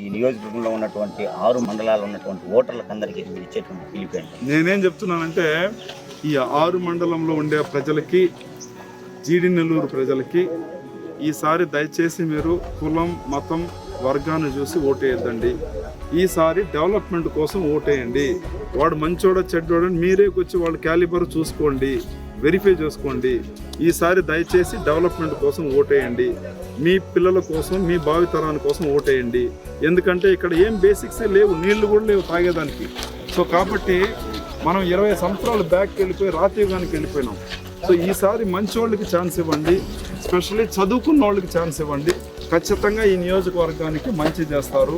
ఈ నియోజకవర్గంలో ఉన్నటువంటి ఆరు మండలాలు ఉన్నటువంటి ఓటర్లకు అందరికీ మీరు ఇచ్చేటువంటి పిలిపేంటి నేనేం చెప్తున్నానంటే ఈ ఆరు మండలంలో ఉండే ప్రజలకి జీడి నెల్లూరు ప్రజలకి ఈసారి దయచేసి మీరు కులం మతం వర్గాన్ని చూసి ఓటేయద్దండి. ఈసారి డెవలప్మెంట్ కోసం ఓటేయండి. వాడు మంచోడ చెడ్డోడని మీరే వచ్చి వాళ్ళ క్యాలిబర్ చూసుకోండి. వెరిఫై చేసుకోండి. ఈసారి దయచేసి డెవలప్మెంట్ కోసం ఓటేయండి. మీ పిల్లల కోసం మీ భావితరాని కోసం ఓటేయండి. ఎందుకంటే ఇక్కడ ఏం బేసిక్సే లేవు నీళ్ళు కూడా లేవు తాగేదానికి. సో కాబట్టి మనం ఇరవై సంవత్సరాలు బ్యాక్కి వెళ్ళిపోయి రాతీయుగానికి వెళ్ళిపోయినాం. సో ఈసారి మంచి వాళ్ళకి ఛాన్స్ ఇవ్వండి. స్పెషల్లీ చదువుకున్న వాళ్ళకి ఛాన్స్ ఇవ్వండి. ఖచ్చితంగా ఈ నియోజకవర్గానికి మంచి చేస్తారు.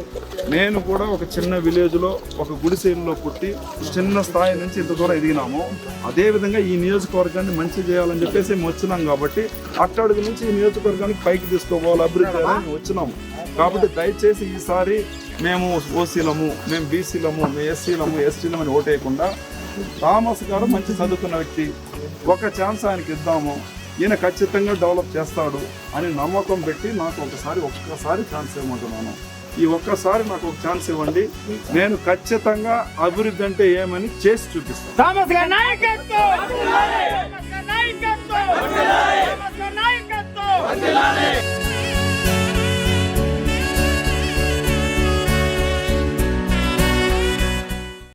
నేను కూడా ఒక చిన్న విలేజ్లో ఒక గుడిసెల్లో పుట్టి చిన్న స్థాయి నుంచి ఇంత దూరం ఎదిగినాము. అదేవిధంగా ఈ నియోజకవర్గాన్ని మంచి చేయాలని చెప్పేసి మేము వచ్చినాం కాబట్టి అట్టడుగు నుంచి ఈ నియోజకవర్గానికి పైకి తీసుకోవాలి అభివృద్ధి చేయాలని వచ్చినాము. కాబట్టి దయచేసి ఈసారి మేము ఓసీలము మేము బీసీలము మేము ఎస్సీలము ఎస్టీలము అని ఓటేయకుండా థామస్ గారు మంచి చదువుకున్న వ్యక్తి ఒక ఛాన్స్ ఆయనకి ఇద్దాము. ఈయన ఖచ్చితంగా డెవలప్ చేస్తాడు అని నమ్మకం పెట్టి నాకు ఒకసారి ఒక్కసారి ఛాన్స్ ఇవ్వమంటున్నాను. ఈ ఒక్కసారి నాకు ఒక ఛాన్స్ ఇవ్వండి. నేను ఖచ్చితంగా అభివృద్ధి అంటే ఏమని చేసి చూపిస్తాను.